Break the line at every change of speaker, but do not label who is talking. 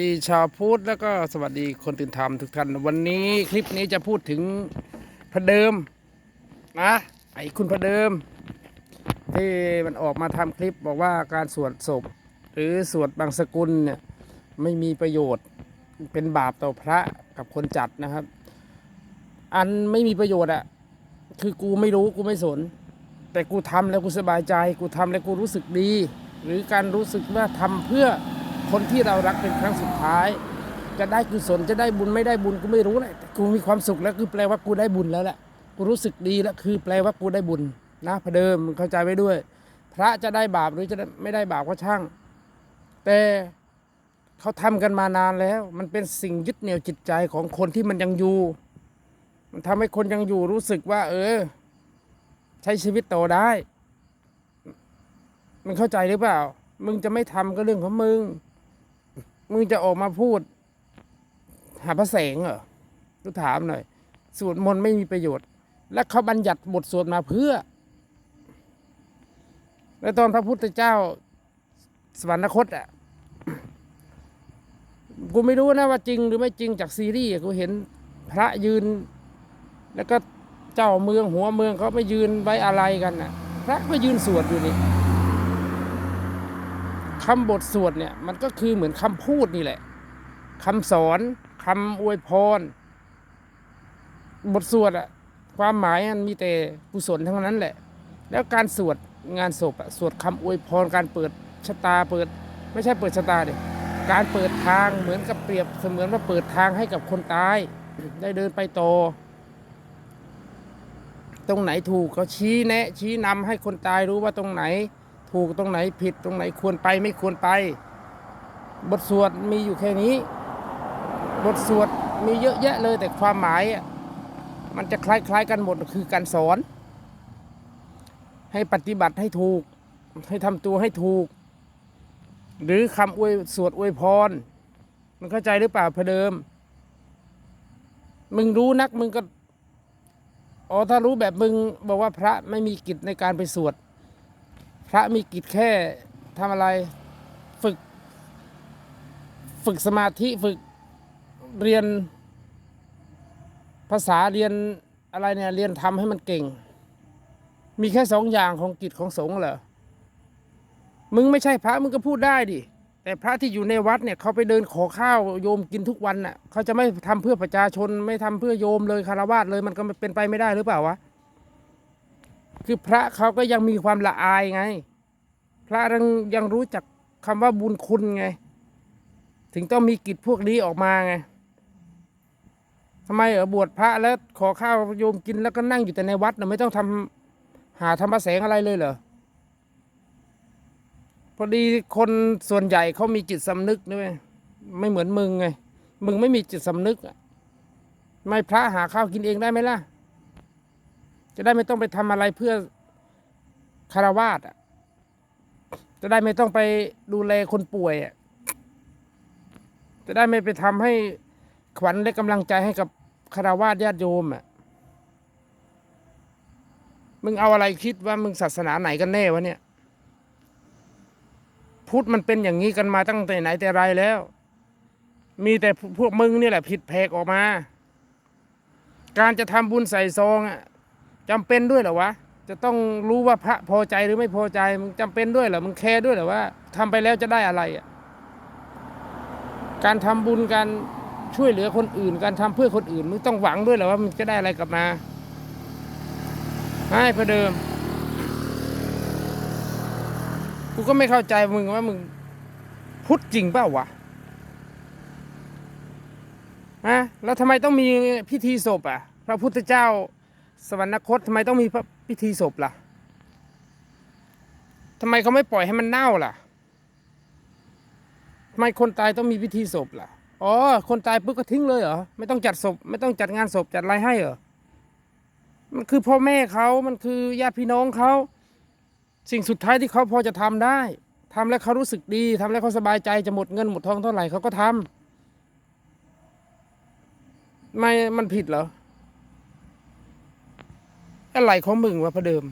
ดีชาวพุทธแล้วก็สวัสดีคนตื่นธรรมทุกท่าน วันนี้คลิปนี้จะพูดถึงพระเดิมนะไอ้คุณพระเดิม ที่มันออกมาทำคลิปบอกว่าการสวดศพ หรือสวดบางสกุลเนี่ยไม่มีประโยชน์เป็นบาปต่อพระกับคนจัดนะครับ อันไม่มีประโยชน์อะคือกูไม่รู้กูไม่สน แต่กูทำแล้วกูสบายใจ กูทำแล้วกูรู้สึกดี หรือการรู้สึกว่าทำเพื่อ คนที่เรารักเป็นครั้งสุดท้าย จะได้กุศลจะได้บุญไม่ได้บุญกูไม่รู้แหละกูมีความสุขแล้วคือแปลว่ากูได้บุญแล้วแหละกูรู้สึกดีแล้วคือแปลว่ากูได้บุญนะพเดิมเข้าใจไว้ด้วย พระจะได้บาปหรือจะได้ไม่ได้บาปก็ช่าง แต่เขาทำกันมานานแล้ว มันเป็นสิ่งยึดเหนี่ยวจิตใจของคนที่มันยังอยู่ มันทำให้คนยังอยู่รู้สึกว่า เออ ใช้ชีวิตต่อได้มึงเข้าใจหรือเปล่า มึงจะไม่ทำก็เรื่องของมึง มึงจะออกมาพูด หาพระแสงเหรอกูถามหน่อย สวดมนต์ไม่มีประโยชน์ และเขาบัญญัติบทสวดมาเพื่อ แล้วตอนพระพุทธเจ้าสวรรคตอะ กูไม่รู้นะว่าจริงหรือไม่จริงจากซีรีส์กูเห็นพระยืน แล้วก็เจ้าเมืองหัวเมืองเขาไปยืนไว้อะไรกันน่ะ พระก็ยืนสวดอยู่นี่ คำบทสวดเนี่ยมันก็คือเหมือนคำพูดนี่แหละคำสอนคำอวยพร บทสวดอะความหมายมันมีแต่กุศลทั้งนั้นแหละ แล้วการสวดงานศพอะสวดคำอวยพรการเปิดชะตาเปิด ไม่ใช่เปิดชะตาเด็การเปิดทางเหมือนกับเปรียบเสมือนว่าเปิดทางให้กับคนตาย ได้เดินไปโตอตรงไหนถูกก็ชี้แนะชี้นำให้คนตายรู้ว่าตรงไหน ถูกตรงไหนผิดตรงไหนควรไปไม่ควรไป บทสวดมีอยู่แค่นี้ บทสวดมีเยอะแยะเลยแต่ความหมายอะมันจะคล้ายๆกันหมดคือการสอน ให้ปฏิบัติให้ถูก ให้ทำตัวให้ถูก หรือคำอวยสวดอวยพร มันเข้าใจหรือเปล่าพระเดิม มึงรู้นักมึงก็อ๋อถ้ารู้แบบมึงบอกว่าพระไม่มีกิจในการไปสวด พระมีกิจแค่ทำอะไรฝึก ฝึกสมาธิฝึกเรียนภาษาเรียนอะไรเนี่ยเรียนทำให้มันเก่ง มีแค่สองอย่างของกิจของสงฆ์เหรอมึงไม่ใช่พระมึงก็พูดได้ดิแต่พระที่อยู่ในวัดเนี่ยเขาไปเดินขอข้าวโยมกินทุกวันน่ะเขาจะไม่ทำเพื่อประชาชนไม่ทำเพื่อโยมเลยคารวะเลยมันก็เป็นไปไม่ได้หรือเปล่าวะ คือพระเขาก็ยังมีความละอายไง พระยังยังรู้จักคำว่าบุญคุณไง ถึงต้องมีกิจพวกนี้ออกมาไงทำไมเออบวชพระแล้วขอข้าวโยมกินแล้วก็นั่งอยู่แต่ในวัดนะไม่ต้องทำหาธรรมแสงอะไรเลยเหรอพอดีคนส่วนใหญ่เขามีจิตสำนึกด้วยไม่เหมือนมึงไง มึงไม่มีจิตสำนึกอะไม่พระหาข้าวกินเองได้ไหมล่ะ จะได้ไม่ต้องไปทำอะไรเพื่อคารวาสอะ จะได้ไม่ต้องไปดูแลคนป่วยอะ จะได้ไม่ไปทำให้ขวัญและกำลังใจให้กับคารวาสญาติโยมอะ มึงเอาอะไรคิดว่ามึงศาสนาไหนกันแน่วะเนี่ย พุทธมันเป็นอย่างนี้กันมาตั้งแต่ไหนแต่ไรแล้ว มีแต่พวกมึงนี่แหละผิดแผกออกมา การจะทำบุญใส่ซองอะ จำเป็นด้วยเหรอวะ จะต้องรู้ว่าพระพอใจหรือไม่พอใจ มึงจำเป็นด้วยเหรอ มึงแคร์ด้วยเหรอว่าทำไปแล้วจะได้อะไรอะการทำบุญการช่วยเหลือคนอื่น การทำเพื่อคนอื่น มึงต้องหวังด้วยเหรอว่ามึงจะได้อะไรกลับมาให้พระเดิม กูก็ไม่เข้าใจมึงว่ามึงพุทธจริงเปล่าวะฮะแล้วทำไมต้องมีพิธีศพอะ พระพุทธเจ้า สวรรคตทำไมต้องมีพ,พิธีศพล่ะทำไมเขาไม่ปล่อยให้มันเน่าล่ะทำไมคนตายต้องมีพิธีศพล่ะอ๋อคนตายปุ๊บก็ทิ้งเลยเหรอไม่ต้องจัดศพ ไม่ต้องจัดงานศพจัดอะไรให้เหรอมันคือพ่อแม่เขามันคือญาติพี่น้องเขาสิ่งสุดท้ายที่เขาพอจะทำได้ทำแล้วเขารู้สึกดีทำแล้วเขาสบายใจจะหมดเงินหมดทองเท่าไหร่เขาก็ทำไม่มันผิดเหรอ อะไรของมึงวะพระเดิม